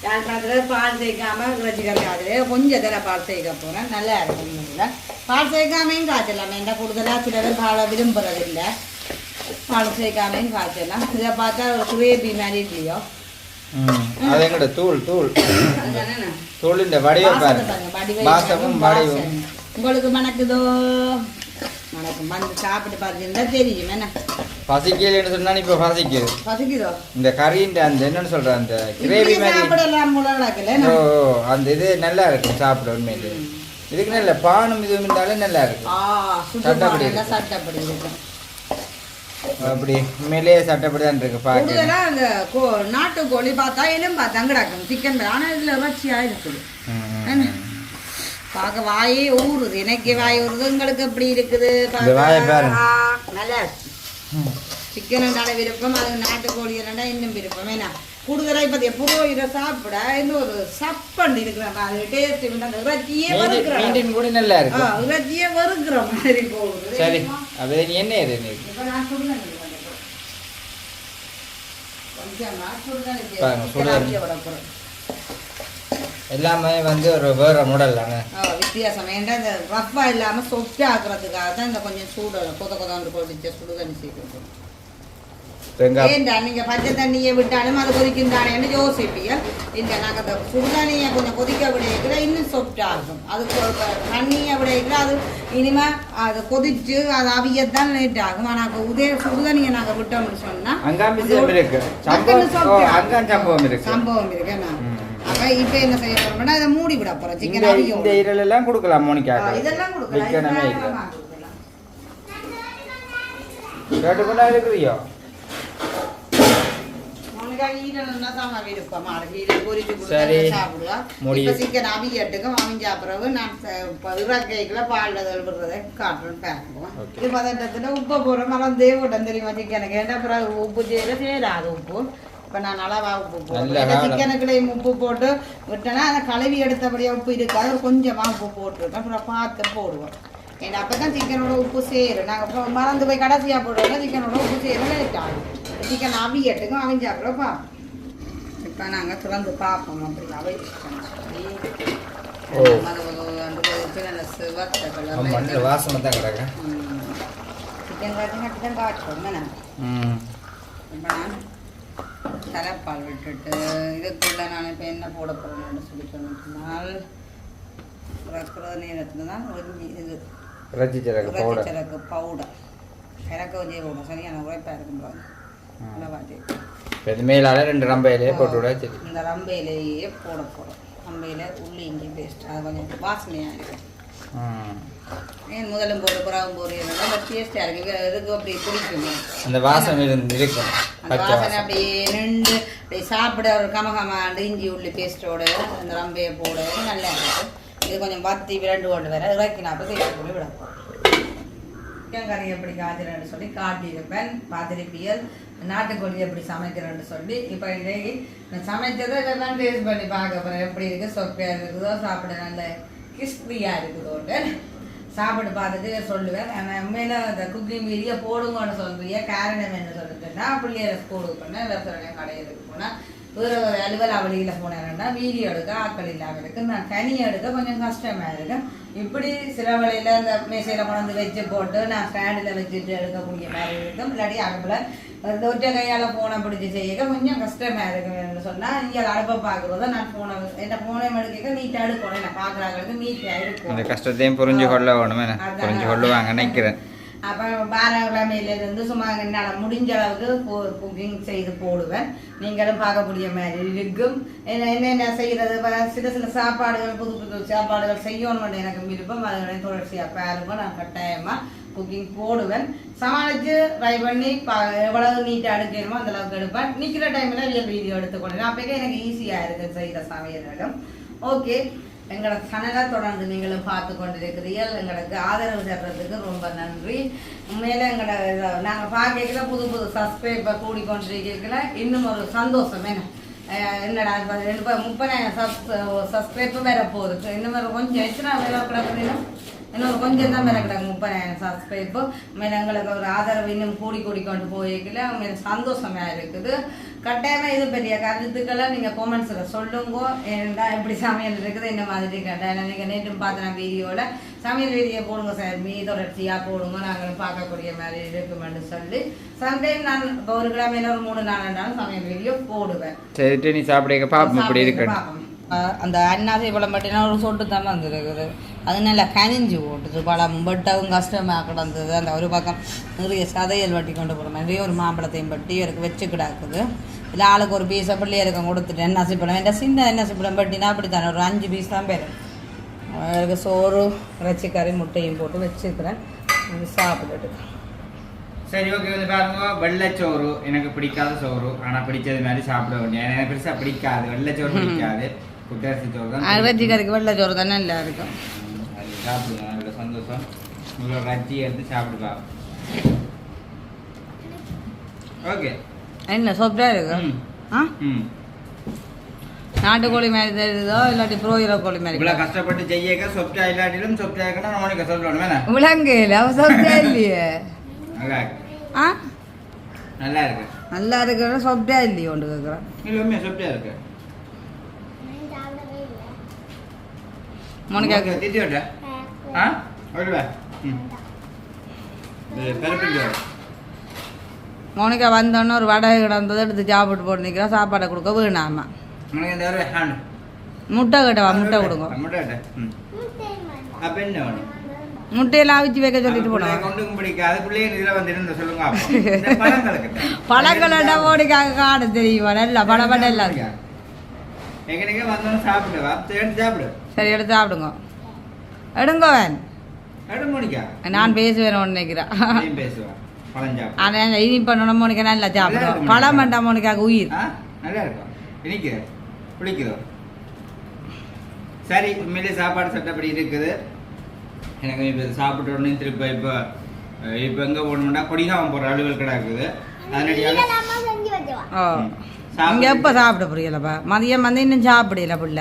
யாழ்ப்பாணத்தில் பால் சேர்க்காம இறைச்சி கறி அதிலே கொஞ்சம் தர பால் சேர்க்க போகிறேன் நல்லா இருக்கும் இல்லை பால் சேர்க்காமையும் காய்ச்சலாம் என்ன கூடுதலாக சில பேர் பாலை விரும்புறதில்லை பால் சேர்க்காமையும் காய்ச்சலாம் இதை பார்த்தா ஒரு கிரேவி மாதிரி இல்லையோ அது எங்கட தூள் தூள். தூளின் வடிவை பாருங்க. வாசமும். வடிவும் உங்களுக்கு மணக்குதோ? மணக்கும் வந்து சாப்பிட்டு பார்த்துருந்தா தெரியும் என்ன பசிக்கலன்னு சொன்னா இப்போ பசிக்குது. பசிக்குதோ? இந்த கறின்ற அந்த என்னன்னு சொல்ற அந்த கிரேவி மாதிரி. ஓ அந்த இது நல்லா இருக்கும் சாப்பிட உண்மையிலே. இதுக்கு நல்ல பானும் இதுவும் இருந்தாலும் நல்லா இருக்கும் சட்டப்படி இருக்கு. சட்டப்படி இருக்கும் அப்படி உண்மையிலேயே சட்டப்படி தான் இருக்கு பார்க்க கூடுதலா அந்த கோ நாட்டுக்கோழி பார்த்தா எலும்பா தங்கடாக்கும் சிக்கன் ஆனா இதுல இறைச்சியா இருக்குது? பார்க்க வாயே ஊறுது. எனக்கு வாய் ஊறுது. உங்களுக்கு எப்படி இருக்குது? இந்த நல்லா இருக்கு. சிக்கன் என்னால விருப்பம் அது நாட்டுக்கோழி என்னடா இன்னும் விருப்பம். ஏன்னா கூடுதலா இப்ப எப்போ இதை சாப்பிட இன்னும் ஒரு சப்பண்டு இருக்கிற மாதிரி டேஸ்ட் அந்த இறைச்சியே வறுக்கிற மீண்டின் கூட நல்லா ஆ, இருக்கும் இறைச்சியே வறுக்கிற மாதிரி போகுது. சரி. அது நீ என்ன இது நீ. எல்லாமே வந்து ஒரு வேற மாடல் தானே? வித்தியாசம். ஏன்டா இந்த ரஃப்பா இல்லாம சொப்பி ஆக்குறதுக்காக தான் இந்த கொஞ்சம் சூடு கொத கொதாண்டு கொதிச்ச சுடுதண்ணி சேர்க்கணும் ஏன்டா நீங்க பச்சை தண்ணியை விட்டாலும் அது கொதிக்கும் தானேன்னு யோசிப்பீங்க இந்த சுடுதண்ணியை கொஞ்சம் கொதிக்க விடையில இன்னும் சொப்ட் ஆகும். அது தண்ணியை விடையில அது இனிமே அது கொதிச்சு அது அவியத்தான் லேட் ஆகும். ஆனா அப்ப உதய சுடுதண்ணியை நாங்க விட்டோம்னு சொன்னா அங்காம் விஷயம் இருக்கு. டக்குன்னு சம்பவம் இருக்கு. என்ன? இப்ப என்ன செய்ய போறோம்னா மூடி விட போறோம். சிக்கன் அவியும் இந்த இரல் எல்லாம் கொடுக்கலாம். இதெல்லாம் கொடுக்கலாம். விற்கணுமே இல்லை இருக்கிறியோ உனக்கு ஈரல்னா தான் அவன் விருப்பம். மாடு ஈரல் பொரிச்சு கொடுத்தா சரி. சாப்பிடுவா. முடி. இப்ப சிக்கன் அவியட்டுக்கும் அவிஞ்ச பிறகு நான் இறக்கைக்குள்ள பால்ல விடுறதை பார்ப்போம். Okay. இது பதட்டத்துல உப்பு போடுறோம் மறந்தே விட்டேன் தெரியுமா சிக்கனுக்கு ஏன்னா பிறகு உப்பு செய்யற சேராது உப்பு இப்ப நான் அளவா உப்பு போடுறேன். சிக்கனுக்குள்ளேயும் உப்பு போட்டு விட்டேன்னா அதை கழுவி எடுத்தபடியா உப்பு இருக்காது ஒரு கொஞ்சமா உப்பு போட்டுருக்கேன் அப்புறம் பார்த்து போடுவோம் ஏன்னா அப்பதான் சிக்கனோட உப்பு சேரும். நாங்கள் அப்புறம் மறந்து போய் கடைசியாக போடுவோம் சிக்கனோட உப்பு சேரும். லேட் ஆகும். சிக்கன் அவியட்டுக்கும் அவிஞ்ச பார்ப்போம் இப்போ நாங்கள் திறந்து பார்ப்போம் அப்படி அவிச்சு வாசனை தான் கிடக்கு சிக்கன் காட்டுங்க தான் காட்டுறோம் நான் தலைப்பால் விட்டுட்டு இதுக்குள்ள நான் இப்போ என்ன போட போகிறேன்னு சொல்லி சொன்னால் நேரத்துல நேரத்தில் தான் ஒரு இது ரஜி சிறகு பவுடர் சிறக்கு பவுடர் இறக்க போடும் சரியான உழைப்பாக இருக்கும் பாருங்க. நல்லா வாட்டி இப்போ இது மேலால ரெண்டு ரம்பையிலே போட்டு விட சரி இந்த ரம்பையிலேயே போட போகிறோம் ரம்பையில் உள்ளி இஞ்சி பேஸ்ட் அது கொஞ்சம் வாசனையாக இருக்கும். ஏன் முதலும் போடு புறாவும் போடு நல்லா டேஸ்ட்டாக இருக்கு. இது இதுக்கு அப்படி பிடிக்குமே அந்த இருந்து இருக்கும். அந்த வாசனை அப்படியே நின்று அப்படியே சாப்பிட ஒரு கமகமாண்டு இஞ்சி உள்ளி பேஸ்ட்டோட அந்த ரம்பையை போட. நல்லா இருக்கும். இது கொஞ்சம் வத்தி விரண்டு கொண்டு வர இறக்கி நாற்பது போய் விட சிக்கன் கறி எப்படி காய்ச்சலன்னு சொல்லி காட்டியிருப்பேன். பார்த்துருப்பியல் நாட்டுக்கோழி எப்படி சமைக்கிறேன்னு சொல்லி. இப்போ இன்றைக்கு நான் சமைச்சதை எல்லாம் டேஸ்ட் பண்ணி பார்க்க போகிறேன் எப்படி இருக்குது சொப்பையாக இருக்குதோ சாப்பிட நல்ல கிறிஸ்பியாக இருக்குதோட்டு சாப்பிட்டு பார்த்துட்டு சொல்லுவேன். ஆனால் உண்மையில அந்த குக்கிங் வீடியோ போடுங்கன்னு சொல்றிய காரணம் என்ன சொல்லிட்டுன்னா பிள்ளைய ஸ்கூலுக்கு போனேன். வெப்பரனை கடையிலுக்கு போனால் வேறு ஒரு அலுவல் அவளியில் போனேன்னா வீடியோ எடுக்க ஆட்கள் இல்லாமல் இருக்கு. நான் தனி எடுக்க கொஞ்சம் கஷ்டமாக இருக்கு இப்படி சில வழியில் அந்த மேசையில் கொண்டாந்து வச்சு போட்டு நான் ஸ்டாண்டில் வச்சுட்டு எடுக்கக்கூடிய மாதிரி இருக்கும். இல்லாட்டி அடுப்பில் ஒற்றை கையால் ஃபோனை பிடிச்சி செய்ய கொஞ்சம் கஷ்டமாக இருக்குன்னு சொன்னால் இங்கே அடுப்பை பார்க்குறத நான் ஃபோனை என்ன ஃபோனை எடுக்க நீட்டாக எடுக்கணும். நான் பார்க்குறாங்களுக்கு நீட்டாக அந்த இருக்கும். கஷ்டத்தையும் புரிஞ்சு கொள்ள வேணும்? புரிஞ்சு கொள்ளுவாங்க நினைக்கிறேன். அப்போ வாரக்கிழமையிலேருந்து சும்மா என்னால் முடிஞ்ச அளவுக்கு குக்கிங் செய்து போடுவேன். நீங்களும் பார்க்கக்கூடிய மாதிரி இருக்கும். என்ன என்னென்ன செய்கிறது சில சில சாப்பாடுகள் புது புது சாப்பாடுகள் செய்யணும்னு எனக்கு விருப்பம். அதனுடைய தொடர்ச்சியாக பாருங்க. நான் கட்டாயமாக குக்கிங் போடுவேன். சமாளித்து ட்ரை பண்ணி பா எவ்வளவு நீட்டாக எடுக்கணுமோ அந்த அளவுக்கு எடுப்பேன். நிற்கிற டைமில் ரியல் வீடியோ எடுத்துக்கொள்ளேன் அப்போக்கே எனக்கு ஈஸியாக இருக்குது செய்கிற சமையல்களும் ஓகே எங்களோட சேனலை தொடர்ந்து நீங்களும் பார்த்து கொண்டிருக்கிறீர்கள். எங்களுக்கு ஆதரவு தர்றதுக்கு ரொம்ப நன்றி. உண்மையில எங்களோட நாங்கள் பார்க்கல புது புது சப்ஸ்கிரைபர் கூடிக்கொண்டிருக்கல இன்னும் ஒரு சந்தோஷம். என்ன என்னடா ரெண்டு முப்பதாயிரம் சப்ஸ் சப்ஸ்கிரைபர் வேற போகுது. இன்னும் கொஞ்சம் எத்தனை வேலை கிடக்குதுன்னா இன்னும் கொஞ்சம் தான் கிடக்கு முப்பதாயிரம் சப்ஸ்கிரைபர் மேலே எங்களுக்கு ஒரு ஆதரவு இன்னும் கூடி கூடி கொண்டு போயிருக்கல மேலே சந்தோஷமா இருக்குது கட்டாயமா இது பெரிய கருத்துக்களை நீங்க கொமெண்ட்ஸ்ல சொல்லுங்க ஏன்டா இப்படி சமையல் இருக்குது இந்த மாதிரி கட்டாயம் நீங்க நேற்றும் பார்த்த நான் வீடியோல சமையல் வீடியோ போடுங்க சார் மீ தொடர்ச்சியா போடுங்க நாங்களும் பார்க்கக்கூடிய மாதிரி இருக்குமென்னு சொல்லி சம்டைம் நான் இப்போ ஒரு கிழமையில ஒரு மூணு நாள் சமையல் வீடியோ போடுவேன் சரிட்டு நீ சாப்பிடுங்க இப்படி இருக்கு பார்ப்போம். அஹ் அந்த அன்னாசி பழம் பட்டினா ஒரு சொட்டு தான் வந்துருக்குது அது நல்லா கனிஞ்சு போட்டுது பழம் பட்டவும் கஷ்டமாக கிடந்தது. அந்த ஒரு பக்கம் நிறைய சதையல் வட்டி கொண்டு போகிற மாதிரி ஒரு மாம்பழத்தையும் பட்டி இவருக்கு வச்சு கிடக்குது. இல்லை ஆளுக்கு ஒரு பீஸை பிள்ளையருக்கு கொடுத்துட்டு என்னாசி பழம் என் சின்ன என்னாசி பழம் பட்டினா அப்படி தானே ஒரு அஞ்சு பீஸ் தான் பேரும் அவருக்கு சோறு இறைச்சி கறி முட்டையும் போட்டு வச்சுக்கிறேன் இது சாப்பிட்டுட்டு. சரி ஓகே வந்து பாருங்க. வெள்ளைச்சோறு எனக்கு பிடிக்காத சோறு. ஆனா பிடிச்சது மாதிரி சாப்பிட வேண்டிய எனக்கு பெருசா பிடிக்காது. வெள்ளைச்சோறு பிடிக்காது. குட்டரிசி சோறு தான் இறைச்சி கறிக்கு வெள்ளை சோறு தானே நல்லா இருக்கும் சாப்பிடுங்க நல்ல சந்தோஷம். உங்களோட ரச்சி எடுத்து சாப்பிடுவா ஓகே. என்ன சோப்பிட்டா இருக்கு. ஆ? ம். நாட்டுக்கோழி மாதிரி தெரியுதோ இல்லாட்டி புரோகிற கோழி மாதிரி இவ்வளவு கஷ்டப்பட்டு செய்யக்க சொப்டா இல்லாட்டிலும் சொப்டா இருக்கணும். நம்மளுக்கு சொல்லணும் வேணா விலங்கு அவ சொப்பிட்டா இல்லையே. நல்லா இருக்கு. ஆ? நல்லா இருக்கு. நல்லா இருக்கிற சொப்பிட்டா இல்லையே ஒன்று கேட்குறேன் இல்லை உண்மையா சொப்டா இருக்கு. மோனிகாக்கு திட்டி விட்ட? ஆ? ம். சோறு மோனிகா வந்தோடனே ஒரு வடை கிடந்ததை எடுத்து சாப்பிட்டு போட்டு நிற்கிறா சாப்பாடை கொடுக்க வேணாமா. முட்டை கிட்டவா முட்டை கொடுங்க. என்ன முட்டையெல்லாம் அவிச்சு வைக்க சொல்லிட்டு போனோம். பழங்கள மோனிக்காக காண தெரியுமா? நல்லா பழப்பட்ட எல்லாம் இருக்கு சரி எடுத்து சாப்பிடுங்க. எடுங்க வேன் எடு மோனிக்கா நான் பேசுவேன் நினைக்கிறேன் ஆனால் இனி பண்ணணும் மோனிக்கா நல்லா சாப்பிடுவோம் பழம் வேண்டாம் மோனிக்காக்கு உயிர். நல்லா இருக்கும். பிடிக்குதோ சரி உண்மையிலே சாப்பாடு சட்டப்படி இருக்குது. எனக்கு இப்போ சாப்பிட்ட உடனே திருப்பி இப்போ இப்போ எங்கே போகணும்னா கொடிகாமம் போகிற அலுவல் கிடக்குது இங்க எப்போ சாப்பிட புரியலப்பா? மதியம் வந்து இன்னும் சாப்பிடல புள்ள.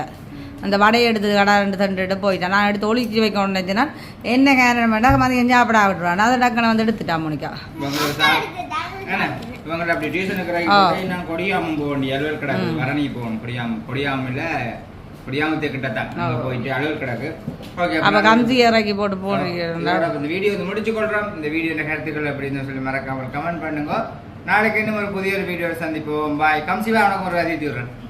அந்த வடையை எடுத்து கடை ரெண்டு தண்டுட்டு போயிட்டான். நான் எடுத்து ஒளிச்சு வைக்கணும்னு நினச்சேன்னா என்ன காரணம் வேண்டாம் மதியம் சாப்பிட விட்டுருவான் அதை டக்குன்னு வந்து எடுத்துட்டான் மோனிகா. இவங்களை சா- என்ன? இவங்களை அப்படி டியூஷனுக்கு ரைட் ஆ. போட்டு நான் கொடியாமம் போக வேண்டிய அலுவல் கிடக்கு. வரணி போகணும். கொடியாமம் கொடியாமில் கொடியாமத்தை கிட்ட தான். போயிட்டு அலுவல் கிடக்கு. ஓகே அப்போ கம்சி இறக்கி போட்டு போடுறீங்க இந்த வீடியோ வந்து முடிச்சு கொள்றோம். இந்த வீடியோட கருத்துக்கள் அப்படின்னு சொல்லி மறக்காமல் கமெண்ட் பண்ணுங்க. நாளைக்கு இன்னும் ஒரு புதிய ஒரு வீடியோ சந்திப்போம். பாய் கம்சிவா உனக்கு ஒரு அதித்தி விடுறேன்.